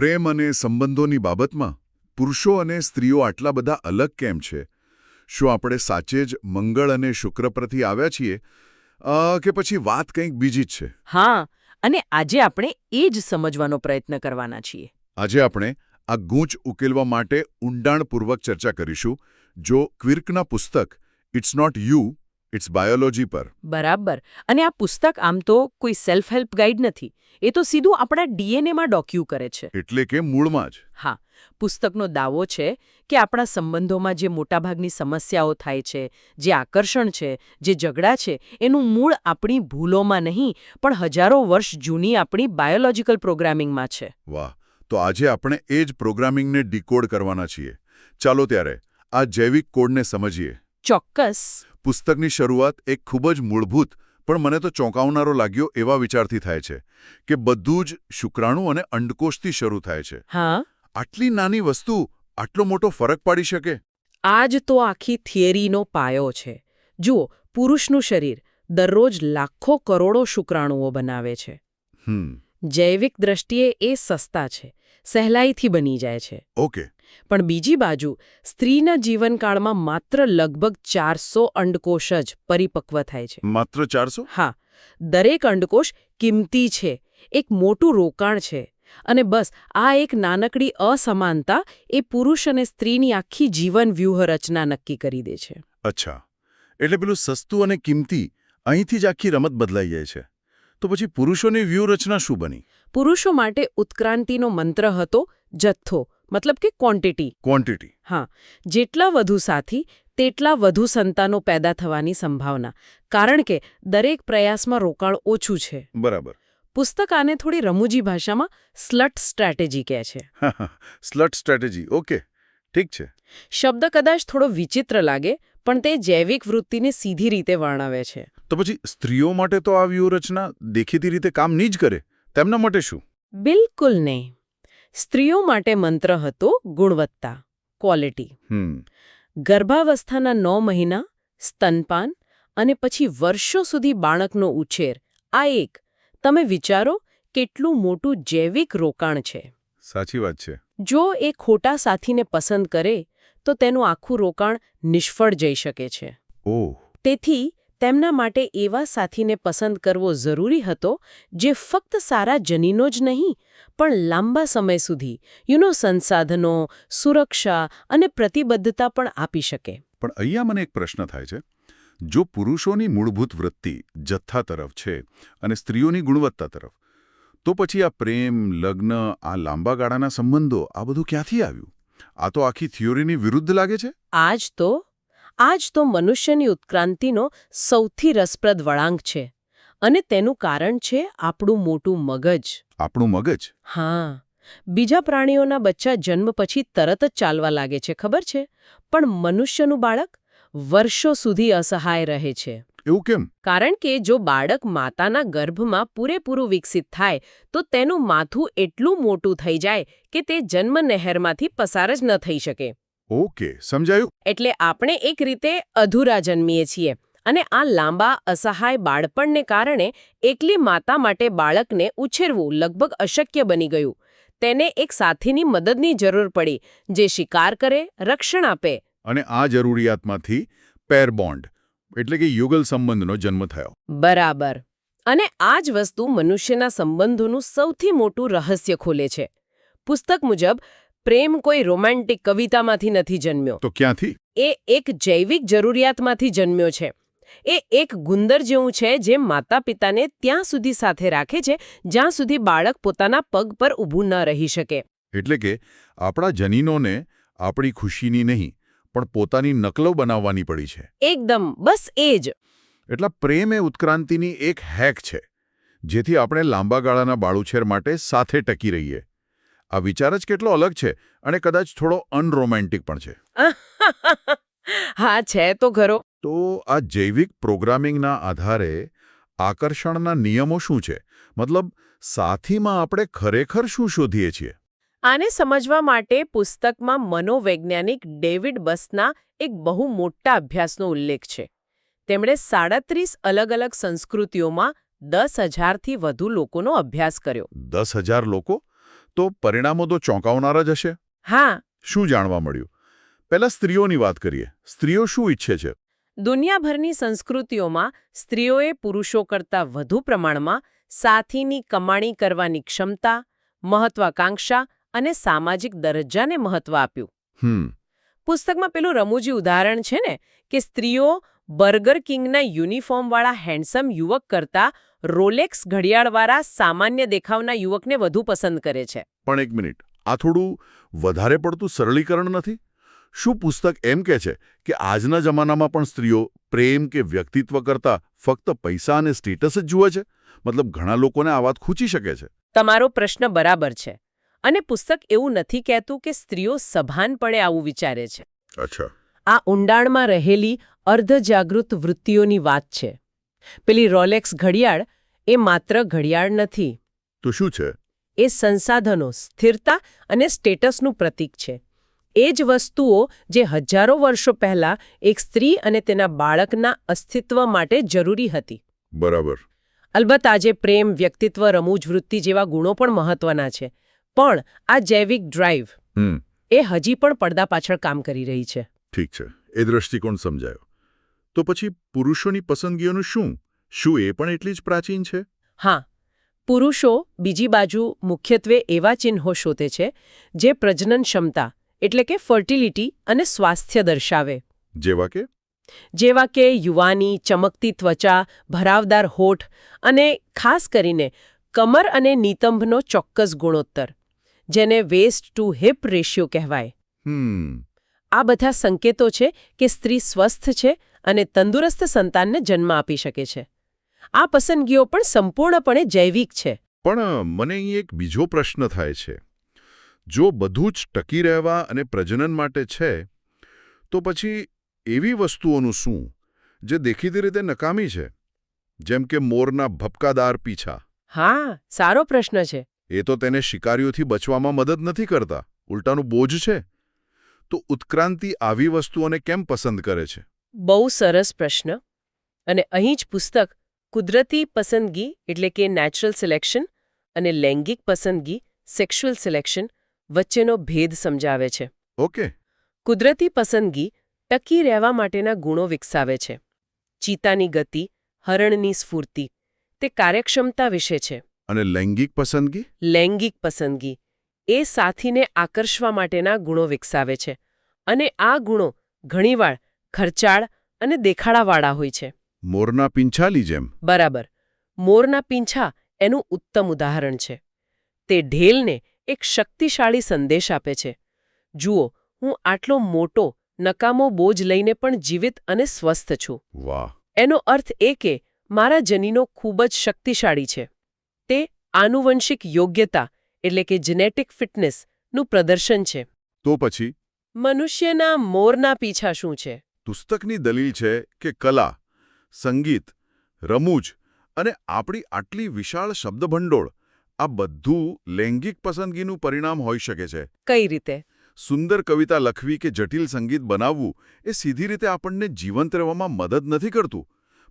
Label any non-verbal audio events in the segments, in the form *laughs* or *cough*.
પ્રેમ અને સંબંધોની બાબતમાં પુરુષો અને સ્ત્રીઓ આટલા બધા અલગ કેમ છે? શું આપણે સાચે જ મંગળ અને શુક્ર પરથી આવ્યા છીએ? કે પછી વાત કંઈક બીજી જ છે? હા અને આજે આપણે એ જ સમજવાનો પ્રયત્ન કરવાના છીએ. આજે આપણે આ ગૂંચ ઉકેલવા માટે ઊંડાણપૂર્વક ચર્ચા કરીશું. જો ક્વિર્કના પુસ્તક it's not you it's biology પર. બરાબર. અને આ પુસ્તક આમ તો કોઈ સેલ્ફ હેલ્પ ગાઈડ નથી. એ તો સીધું આપણા ડીએનએમાં ડોક્યુ કરે છે. એટલે કે મૂળમાં જ. હા. પુસ્તકનો દાવો છે કે આપણા સંબંધોમાં જે મોટાભાગની સમસ્યાઓ થાય છે જે આકર્ષણ છે જે ઝઘડા છે એનું મૂળ આપણી ભૂલોમાં નહીં પણ હજારો વર્ષ જૂની આપણી બાયોલોજીકલ પ્રોગ્રામિંગમાં છે. વાહ. તો આજે આપણે એ જ પ્રોગ્રામિંગને ડીકોડ કરવાના છીએ. ચાલો ત્યારે આ જૈવિક કોડને સમજીએ. ચોક્કસ. પુસ્તકની શરૂઆત એક ખૂબ જ મૂળભૂત પણ મને તો ચોંકાવનારો લાગ્યો એવા વિચારથી થાય છે કે બધું જ શુક્રાણુ અને અંડકોષથી શરૂ થાય છે. હા? આટલી નાની વસ્તુ આટલો મોટો ફરક પાડી શકે? આ જ તો આખી થિયરીનો પાયો છે. જુઓ પુરુષનું શરીર દરરોજ લાખો કરોડો શુક્રાણુઓ બનાવે છે. હમ. જૈવિક દ્રષ્ટિએ એ સસ્તા છે. સહેલાઈથી બની જાય છે. ઓકે. પણ બીજી બાજુ સ્ત્રીના જીવનકાળમાં માત્ર લગભગ ચારસો અંડકોષ જ પરિપક્વ થાય છે. માત્ર ચારસો? હા દરેક અંડકોષ કિંમતી છે એક મોટું રોકાણ છે અને બસ આ એક નાનકડી અસમાનતા એ પુરુષ અને સ્ત્રીની આખી જીવન વ્યૂહરચના નક્કી કરી દે છે. અચ્છા એટલે પેલું સસ્તું અને કિંમતી અહીંથી જ આખી રમત બદલાઈ જાય છે. તો પછી પુરુષોની વ્યૂહરચના શું બની? પુરુષો માટે ઉત્ક્રાંતિનો મંત્ર હતો જથ્થો. મતલબ કે ક્વોન્ટિટી ક્વોન્ટિટી હા જેટલા વધુ સાથી તેટલા વધુ સંતાનો પેદા થવાની સંભાવના. કારણ કે દરેક પ્રયાસમાં રોકાણ ઓછું છે. બરાબર. પુસ્તક આને થોડી રમૂજી ભાષામાં સ્લટ સ્ટ્રેટેજી કહે છે. *laughs* સ્લટ સ્ટ્રેટેજી ઓકે. ઠીક છે. શબ્દ કદાચ થોડો વિચિત્ર લાગે પણ તે જૈવિક વૃત્તિને સીધી રીતે વર્ણવે છે. તો પછી સ્ત્રીઓ માટે તો આ વ્યૂહરચના દેખીતી રીતે કામ નહીં જ કરે. તેમના માટે શું? બિલકુલ નહીં. સ્ત્રીઓ માટે મંત્ર હતો ગુણવત્તા ક્વોલિટી ગર્ભાવસ્થાના નવ મહિના સ્તનપાન અને પછી વર્ષો સુધી બાળકનો ઉછેર. આ એક તમે વિચારો કેટલું મોટું જૈવિક રોકાણ છે. સાચી વાત છે. જો એ ખોટા સાથીને પસંદ કરે તો તેનું આખું રોકાણ નિષ્ફળ જઈ શકે છે. ઓહ. તેથી તેમના માટે એવા સાથીને પસંદ કરવો જરૂરી હતો જે ફક્ત સારા જનીનો જ નહીં પણ લાંબા સમય સુધી યુનો સંસાધનો સુરક્ષા અને પ્રતિબદ્ધતા પણ આપી શકે. પણ અહીંયા મને એક પ્રશ્ન થાય છે. જો પુરુષોની મૂળભૂત વૃત્તિ જથ્થા તરફ છે અને સ્ત્રીઓની ગુણવત્તા તરફ તો પછી આ પ્રેમ લગ્ન આ લાંબા ગાળાના સંબંધો આ બધું ક્યાંથી આવ્યું? આ તો આખી થિયોરીની વિરુદ્ધ લાગે છે? આજ તો આજ તો મનુષ્યની ઉત્ક્રાંતિનો સૌથી રસપ્રદ વળાંક છે અને તેનું કારણ છે આપણું મોટું મગજ. આપણું મગજ? હા. બીજા પ્રાણીઓના બચ્ચા જન્મ પછી તરત જ ચાલવા લાગે છે ખબર છે? પણ મનુષ્યનું બાળક વર્ષો સુધી અસહાય રહે છે. એવું કેમ? કારણ કે જો બાળક માતાના ગર્ભમાં પૂરેપૂરું વિકસિત થાય તો તેનું માથું એટલું મોટું થઈ જાય કે તે જન્મ નહેરમાંથી પસાર જ ન થઈ શકે. ઓકે સમજાયું? એટલે આપણે એક રીતે અધૂરા જન્મીએ છીએ અને આ લાંબા અસહાય બાળપણને કારણે એકલી માતા માટે બાળકને ઉછેરવું લગભગ અશક્ય બની ગયું. તેને એક સાથીની મદદની જરૂર પડી જે શિકાર કરે રક્ષણ આપે. અને આ જરૂરિયાતમાંથી પેર બોન્ડ એટલે કે યુગલ સંબંધનો જન્મ થયો. બરાબર. અને આ જ વસ્તુ મનુષ્યના સંબંધોનું સૌથી મોટું રહસ્ય ખોલે છે. પુસ્તક મુજબ પ્રેમ કોઈ રોમેન્ટિક કવિતામાંથી નથી જન્મ્યો. તો ક્યાંથી? એ એક જૈવિક જરૂરિયાતમાંથી જન્મ્યો છે. એ એક ગુંદર જેવું છે જે માતા પિતાને ત્યાં સુધી સાથે રાખે છે જ્યાં સુધી બાળક પોતાના પગ પર ઊભું ન રહી શકે. એટલે કે આપણા જનીનોને આપણી ખુશીની નહીં પણ પોતાની નકલો બનાવવાની પડી છે. એકદમ બસ એ જ. એટલા પ્રેમ એ ઉત્ક્રાંતિની એક હેક છે જેથી આપણે લાંબા ગાળાના બાળુછેર માટે સાથે ટકી રહીએ. આ વિચાર જ કેટલો અલગ છે અને કદાચ થોડો અનરોમેન્ટિક પણ છે. *laughs* હા છે તો ખરો. તો આ જૈવિક પ્રોગ્રામિંગના આધારે આકર્ષણના નિયમો શું છે? મતલબ સાથીમાં આપણે ખરેખર શું શોધીએ છીએ? આને સમજવા માટે પુસ્તકમાં મનોવૈજ્ઞાનિક ડેવિડ બસના એક બહુ મોટા અભ્યાસનો ઉલ્લેખ છે. તેમણે સાડત્રીસ અલગ અલગ સંસ્કૃતિઓમાં દસ હજારથી વધુ લોકોનો અભ્યાસ કર્યો. દસ હજાર લોકો? તો પરિણામો તો ચોંકાવનારા જ હશે? હા. શું જાણવા મળ્યું? પહેલા સ્ત્રીઓની વાત કરીએ. સ્ત્રીઓ શું ઈચ્છે છે? દુનિયાભરની સંસ્કૃતિઓમાં સ્ત્રીઓએ પુરુષો કરતાં વધુ પ્રમાણમાં સાથીની કમાણી કરવાની ક્ષમતા મહત્વાકાંક્ષા અને સામાજિક દરજ્જાને મહત્વ આપ્યું. હમ. પુસ્તકમાં પેલું રમૂજી ઉદાહરણ છે ને કે સ્ત્રીઓ બર્ગર કિંગના યુનિફોર્મવાળા હેન્ડસમ યુવક કરતાં રોલેક્સ ઘડિયાળવાળા સામાન્ય દેખાવના યુવકને વધુ પસંદ કરે છે. પણ એક મિનિટ આ થોડું વધારે પડતું સરળીકરણ નથી? શું પુસ્તક એમ કહે છે કે આજના જમાનામાં પણ સ્ત્રીઓ પ્રેમ કે વ્યક્તિત્વ કરતા ફક્ત પૈસા અને સ્ટેટસ જ જુએ છે? મતલબ ઘણા લોકોને આ વાત ખૂચી શકે છે. તમારો પ્રશ્ન બરાબર છે. અને પુસ્તક એવું નથી કહેતું કે સ્ત્રીઓ સભાનપણે આવું વિચારે છે. અચ્છા. આ ઊંડાણમાં રહેલી અર્ધજાગૃત વૃત્તિઓની વાત છે. પેલી રોલેક્સ ઘડિયાળ એ માત્ર ઘડિયાળ નથી. તો શું છે? એ સંસાધનો સ્થિરતા અને સ્ટેટસનું પ્રતીક છે. એ જ વસ્તુઓ જે હજારો વર્ષો પહેલા એક સ્ત્રી અને તેના બાળકના અસ્તિત્વ માટે જરૂરી હતી. બરાબર. અલબત્ત આજે પ્રેમ વ્યક્તિત્વ રમૂજ વૃત્તિ જેવા ગુણો પણ મહત્વના છે. પણ આ જૈવિક ડ્રાઈવ એ હજી પણ પડદા પાછળ કામ કરી રહી છે. ઠીક છે. એ દ્રષ્ટિકોણ સમજાયો. તો પછી પુરુષોની પસંદગીઓનું શું? શું એ પણ એટલી જ પ્રાચીન છે? હા. પુરુષો બીજી બાજુ મુખ્યત્વે એવા ચિહ્નો શોધે છે જે પ્રજનન ક્ષમતા એટલે કે ફર્ટિલિટી અને સ્વાસ્થ્ય દર્શાવે. જેવા કે? જેવા કે યુવાની ચમકતી ત્વચા ભરાવદાર હોઠ અને ખાસ કરીને કમર અને નિતંભનો ચોક્કસ ગુણોત્તર જેને વેસ્ટ ટુ હિપ રેશિયો કહેવાય. આ બધા સંકેતો છે કે સ્ત્રી સ્વસ્થ છે અને તંદુરસ્ત સંતાનને જન્મ આપી શકે છે. આ પસંદગીઓ પણ સંપૂર્ણપણે જૈવિક છે. પણ મને અહીં એક બીજો પ્રશ્ન થાય છે. જો બધું જ ટકી રહેવા અને પ્રજનન માટે છે તો પછી એવી વસ્તુઓનું શું જે દેખીતી રીતે નકામી છે? જેમ કે મોરના ભપકાદાર પીછા. હા સારો પ્રશ્ન છે. એ તો તેને શિકારીઓથી બચવામાં મદદ નથી કરતા. ઉલટાનું બોજ છે. તો ઉત્ક્રાંતિ આવી વસ્તુઓને કેમ પસંદ કરે છે? બહુ સરસ પ્રશ્ન. અને અહીં જ પુસ્તક કુદરતી પસંદગી એટલે કે નેચરલ સિલેક્શન અને લૈંગિક પસંદગી સેક્સ્યુઅલ સિલેક્શન વચ્ચેનો ભેદ સમજાવે છે. ઓકે. કુદરતી પસંદગી ટકી રહેવા માટેના ગુણો વિકસાવે છે. ચીતાની ગતિ હરણની સ્ફૂર્તિ તે કાર્યક્ષમતા વિશે છે. અને લૈંગિક પસંદગી? લૈંગિક પસંદગી એ સાથીને આકર્ષવા માટેના ગુણો વિકસાવે છે. અને આ ગુણો ઘણીવાર ખર્ચાળ અને દેખાડાવાળા હોય છે. મોરના પીંછાલી જેમ. બરાબર. મોરના પીંછા એનું ઉત્તમ ઉદાહરણ છે. તે ઢેલને એક શક્તિશાળી સંદેશ આપે છે. જુઓ હું આટલો મોટો નકામો બોજ લઈને પણ જીવિત અને સ્વસ્થ છું. વાહ. એનો અર્થ એ કે મારા જનીનો ખૂબ જ શક્તિશાળી છે. તે આનુવંશિક યોગ્યતા એટલે કે જેનેટિક ફિટનેસનું પ્રદર્શન છે. તો પછી? મનુષ્યના મોરના પીછા શું છે? પુસ્તકની દલીલ છે કે કલા સંગીત રમૂજ અને આપણી આટલી વિશાળ શબ્દભંડોળ આ બધું લૈંગિક પસંદગીનું પરિણામ હોઈ શકે છે. કઈ રીતે? સુંદર કવિતા લખવી કે જટિલ સંગીત બનાવવું એ સીધી રીતે આપણને જીવંત રહેવામાં મદદ નથી કરતું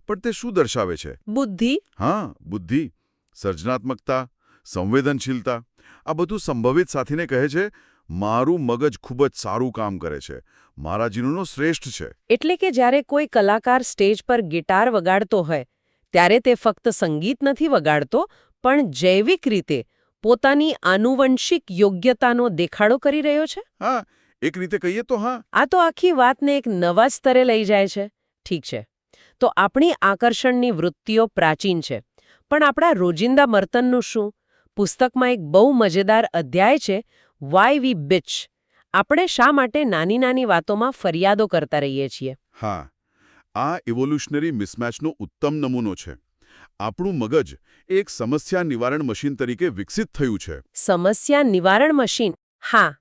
પણ તે શું દર્શાવે છે? બુદ્ધિ? હા બુદ્ધિ સર્જનાત્મકતા સંવેદનશીલતા આ બધું સંભવિત સાથીને કહે છે મારું મગજ ખૂબ જ સારું કામ કરે છે. મારા જીવનનો શ્રેષ્ઠ છે. એટલે કે જ્યારે કોઈ કલાકાર સ્ટેજ પર ગિટાર વગાડતો હોય ત્યારે તે ફક્ત સંગીત નથી વગાડતો પણ જૈવિક રીતે પોતાની આનુવંશિક યોગ્યતાનો દેખાડો કરી રહ્યો છે? હા એક રીતે કહીએ તો હા. આ તો આખી વાતને એક નવા સ્તરે લઈ જાય છે. ઠીક છે. તો આપણી આકર્ષણની વૃત્તિઓ પ્રાચીન છે. પણ આપણા રોજિંદા મર્તનનું શું? પુસ્તકમાં એક બહુ મજેદાર અધ્યાય છે વાય વી બિચ આપણે શા માટે નાની નાની વાતોમાં ફરિયાદો કરતા રહીએ છીએ? હા આ ઇવોલ્યુશનરી મિસમેચનો ઉત્તમ નમૂનો છે. આપણું મગજ એક સમસ્યા નિવારણ મશીન તરીકે વિકસિત થયું છે. સમસ્યા નિવારણ મશીન? હા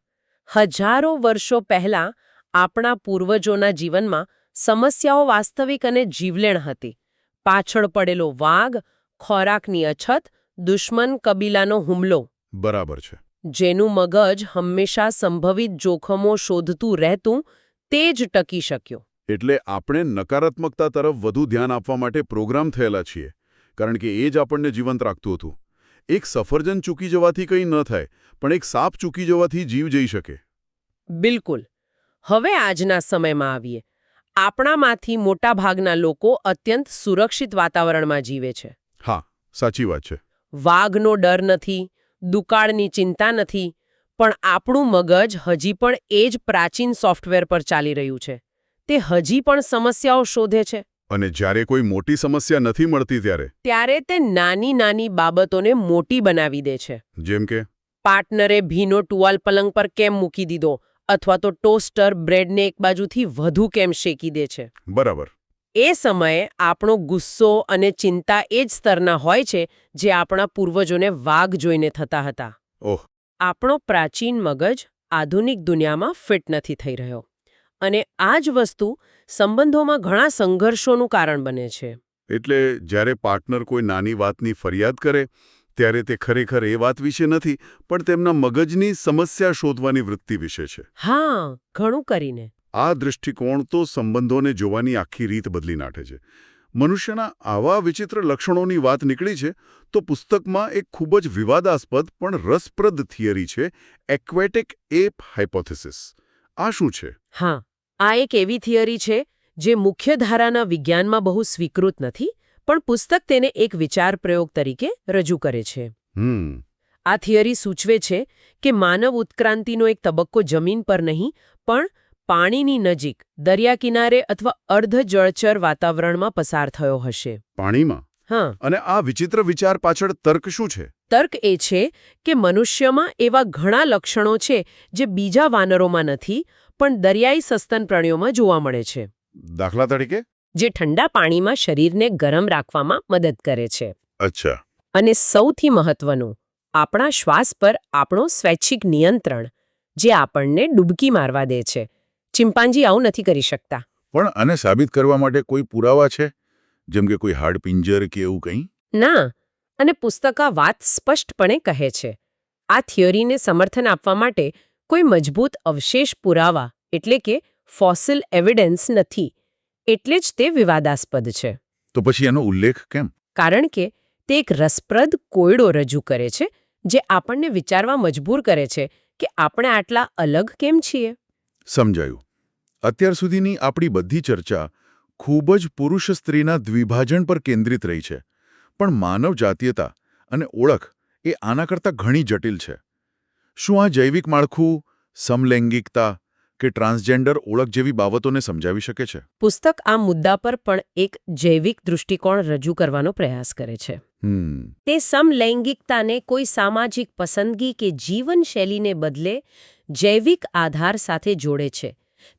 હજારો વર્ષો પહેલા આપણા પૂર્વજોના જીવનમાં સમસ્યાઓ વાસ્તવિક અને જીવલેણ હતી. પાછળ પડેલો વાઘ ખોરાકની અછત દુશ્મન કબીલાનો હુમલો. બરાબર છે. જેનું મગજ હંમેશા સંભવિત જોખમો શોધતું રહેતું તે જ ટકી શક્યો. એટલે આપણે નકારાત્મકતા તરફ વધુ ધ્યાન આપવા માટે પ્રોગ્રામ થયેલા છીએ કારણ કે એ જ આપણને જીવંત રાખતું હતું. એક સફરજન ચૂકી જવાથી કંઈ ન થાય પણ એક સાપ ચૂકી જવાથી જીવ જઈ શકે. બિલકુલ. હવે આજના સમયમાં આવીએ. આપણામાંથી મોટાભાગના લોકો અત્યંત સુરક્ષિત વાતાવરણમાં જીવે છે. હા સાચી વાત છે. વાઘનો ડર નથી દુકાળની ચિંતા નથી પણ આપણું મગજ હજી પણ એ જ પ્રાચીન સોફ્ટવેર પર ચાલી રહ્યું છે. તે હજી પણ સમસ્યાઓ શોધે છે. અને જ્યારે કોઈ મોટી સમસ્યા નથી મળતી ત્યારે? ત્યારે તે નાની નાની બાબતોને મોટી બનાવી દે છે. જેમ કે? પાર્ટનરે ભીનો ટુવાલ પલંગ પર કેમ મૂકી દીધો અથવા તો ટોસ્ટર બ્રેડને એક બાજુથી વધુ કેમ શેકી દે છે? બરાબર. એ સમયે આપણો ગુસ્સો અને ચિંતા એ જ સ્તરના હોય છે જે આપણા પૂર્વજોને વાઘ જોઈને થતા હતા. ઓહ. આપણો પ્રાચીન મગજ આધુનિક દુનિયામાં ફિટ નથી થઈ રહ્યો અને આ જ વસ્તુ સંબંધોમાં ઘણા સંઘર્ષોનું કારણ બને છે. એટલે જ્યારે પાર્ટનર કોઈ નાની વાતની ફરિયાદ કરે ત્યારે તે ખરેખર એ વાત વિશે નથી પણ તેમના મગજની સમસ્યા શોધવાની વૃત્તિ વિશે છે. હા ઘણું કરીને. આ દૃષ્ટિકોણ તો સંબંધોને જોવાની આખી રીત બદલી નાખે છે. મનુષ્યના આવા વિચિત્ર લક્ષણોની વાત નીકળી છે તો પુસ્તકમાં એક ખૂબ જ વિવાદાસ્પદ પણ રસપ્રદ થિયરી છે એક્વેટિક એપ હાઇપોથેસિસ આ શું છે? હા આ એક એવી થિયરી છે જે મુખ્ય ધારાના વિજ્ઞાનમાં બહુ સ્વીકૃત નથી પણ પુસ્તક તેને એક વિચાર પ્રયોગ તરીકે રજૂ કરે છે. હમ. આ થિયરી સૂચવે છે કે માનવ ઉત્ક્રાંતિનો એક તબક્કો જમીન પર નહીં પણ પાણીની નજીક દરિયા કિનારે અથવા અર્ધ જળચર વાતાવરણમાં પસાર થયો હશે. પાણીમાં? હા. અને આ વિચિત્ર વિચાર પાછળ તર્ક શું છે? તર્ક એ છે કે મનુષ્યમાં એવા ઘણા લક્ષણો છે જે બીજા વાનરોમાં નથી પણ દરિયાઈ સસ્તન પ્રાણીઓમાં જોવા મળે છે. દાખલા તરીકે? જે ઠંડા પાણીમાં શરીરને ગરમ રાખવામાં મદદ કરે છે. અચ્છા. અને સૌથી મહત્વનું આપણા શ્વાસ પર આપણો સ્વૈચ્છિક નિયંત્રણ જે આપણને ડૂબકી મારવા દે છે. ચિમ્પાન્જી આવું નથી કરી શકતા. પણ આને સાબિત કરવા માટે કોઈ પુરાવા છે? જેમ કે કોઈ હાડપિંજર કે એવું કંઈ? ના અને પુસ્તક આ વાત સ્પષ્ટપણે કહે છે. આ થિયરીને સમર્થન આપવા માટે કોઈ મજબૂત અવશેષ પુરાવા એટલે કે ફોસિલ એવિડન્સ નથી. એટલે જ તે વિવાદાસ્પદ છે. તો પછી એનો ઉલ્લેખ કેમ? કારણ કે તે એક રસપ્રદ કોયડો રજૂ કરે છે જે આપણને વિચારવા મજબૂર કરે છે કે આપણે આટલા અલગ કેમ છીએ? સમજાયું. અત્યાર સુધીની આપણી બધી ચર્ચા ખૂબ જ પુરુષ સ્ત્રીના દ્વિભાજન પર કેન્દ્રિત રહી છે. પણ માનવ જાતીયતા અને ઓળખ એ આના કરતાં ઘણી જટિલ છે. શું આ જૈવિક માળખું, સમલૈંગિકતા કે ટ્રાન્સજેન્ડર ઓળખ જેવી બાબતોને સમજાવી શકે છે? પુસ્તક આ મુદ્દા પર પણ એક જૈવિક દૃષ્ટિકોણ રજૂ કરવાનો પ્રયાસ કરે છે. તે સમલૈંગિકતાને કોઈ સામાજિક પસંદગી કે જીવનશૈલીને બદલે જૈવિક આધાર સાથે જોડે છે.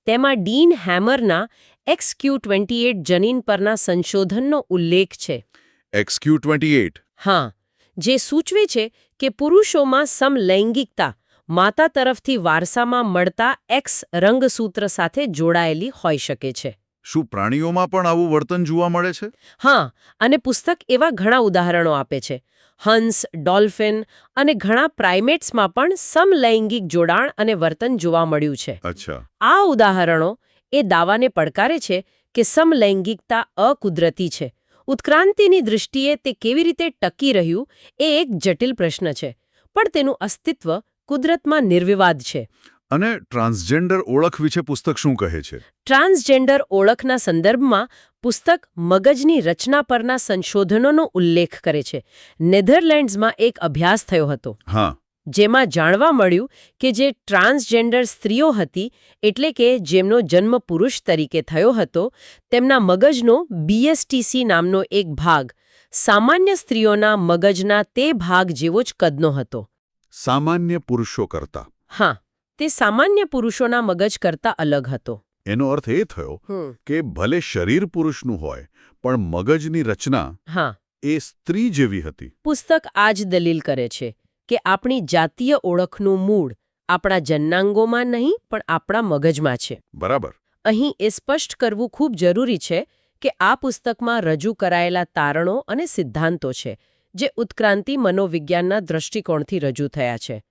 તેમાં ડીન હેમરના એક્સક્યુ ટ્વેન્ટી એટ જનીન પરના સંશોધનનો ઉલ્લેખ છે. Xq twenty eight? હા જે સૂચવે છે કે પુરુષોમાં સમલૈંગિકતા માતા તરફથી વારસામાં મળતા એક્સ રંગસૂત્ર સાથે જોડાયેલી હોઈ શકે છે. શું પ્રાણીઓમાં પણ આવું વર્તન જોવા મળે છે? હા અને પુસ્તક એવા ઘણા ઉદાહરણો આપે છે. હંસ ડોલ્ફિન અને ઘણા પ્રાઇમેટ્સમાં પણ સમલૈંગિક જોડાણ અને વર્તન જોવા મળ્યું છે. અચ્છા. આ ઉદાહરણો એ દાવાને પડકારે છે કે સમલૈંગિકતા અકુદરતી છે. ઉત્ક્રાંતિની દૃષ્ટિએ તે કેવી રીતે ટકી રહ્યું એ એક જટિલ પ્રશ્ન છે પણ તેનું અસ્તિત્વ કુદરતમાં નિર્વિવાદ છે. અને ટ્રાન્સજેન્ડર ઓળખ વિશે પુસ્તક શું કહે છે? ટ્રાન્સજેન્ડર ઓળખના સંદર્ભમાં પુસ્તક મગજની રચના પરના સંશોધનોનો ઉલ્લેખ કરે છે. નેધરલેન્ડ્સમાં એક અભ્યાસ થયો હતો. હા. જેમાં જાણવા મળ્યું કે જે ટ્રાન્સજેન્ડર સ્ત્રીઓ હતી એટલે કે જેમનો જન્મ પુરુષ તરીકે થયો હતો તેમના મગજનો બીએસટીસી નામનો એક ભાગ સામાન્ય સ્ત્રીઓના મગજના તે ભાગ જેવો જ કદનો હતો. સામાન્ય પુરુષો કરતા. હા. તે સામાન્ય પુરુષોના મગજ કરતા અલગ હતો. એનો અર્થ એ થયો કે ભલે શરીર પુરુષનું હોય પણ મગજની રચના હા. એ સ્ત્રી જેવી હતી. પુસ્તક આ જ દલીલ કરે છે કે આપણી જાતીય ઓળખનું મૂળ આપણા જન્નાંગોમાં નહીં પણ આપણા મગજમાં છે. બરાબર. અહીં એ સ્પષ્ટ કરવું ખૂબ જરૂરી છે કે આ પુસ્તકમાં રજૂ કરાયેલા તારણો અને સિદ્ધાંતો છે જે ઉત્ક્રાંતિ મનોવિજ્ઞાનના દૃષ્ટિકોણથી રજૂ થયા છે.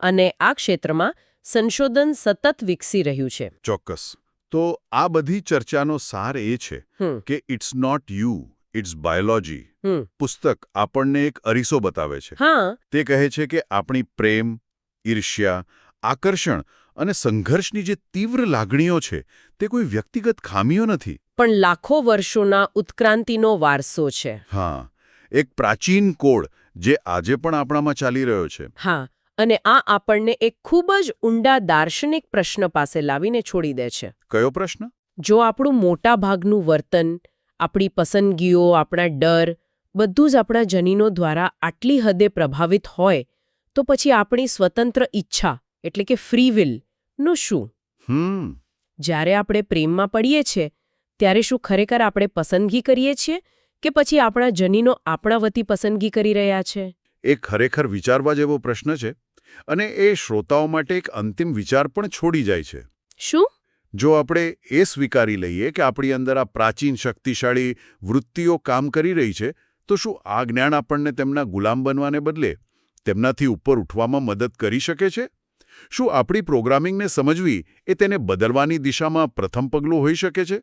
અને આ ક્ષેત્રમાં સંશોધન સતત વિકસી રહ્યું છે. ચોક્કસ. તો આ બધી ચર્ચાનો સાર એ છે કે it's not you it's biology. પુસ્તક આપણને એક અરીસો બતાવે છે. હા. તે કહે છે કે આપણી પ્રેમ ઈર્ષ્યા આકર્ષણ અને સંઘર્ષની જે તીવ્ર લાગણીઓ છે તે કોઈ વ્યક્તિગત ખામીઓ નથી. પણ લાખો વર્ષોના ઉત્ક્રાંતિનો વારસો છે. હા. એક પ્રાચીન કોડ જે આજે પણ આપણામાં ચાલી રહ્યો છે. હા. અને આ આપણને એક ખૂબ જ ઊંડા દાર્શનિક પ્રશ્ન પાસે લાવીને છોડી દે છે. કયો પ્રશ્ન? જો આપણું મોટા ભાગનું વર્તન આપણી પસંદગીઓ આપણા ડર બધું જ આપણા જનીનો દ્વારા આટલી હદે પ્રભાવિત હોય તો પછી આપણી સ્વતંત્ર ઈચ્છા એટલે કે ફ્રી વિલનું શું? હમ. જ્યારે આપણે પ્રેમમાં પડીએ છીએ ત્યારે શું ખરેખર આપણે પસંદગી કરીએ છીએ કે પછી આપણા જનીનો આપણા વતી પસંદગી કરી રહ્યા છે? એ ખરેખર વિચારવા જેવો પ્રશ્ન છે. અને એ શ્રોતાઓ માટે એક અંતિમ વિચાર પણ છોડી જાય છે. શું? જો આપણે એ સ્વીકારી લઈએ કે આપણી અંદર આ પ્રાચીન શક્તિશાળી વૃત્તિઓ કામ કરી રહી છે તો શું આ જ્ઞાન આપણને તેમના ગુલામ બનવાને બદલે તેમનાથી ઉપર ઉઠવામાં મદદ કરી શકે છે? શું આપણી પ્રોગ્રામિંગને સમજવી એ તેને બદલવાની દિશામાં પ્રથમ પગલું હોઈ શકે છે?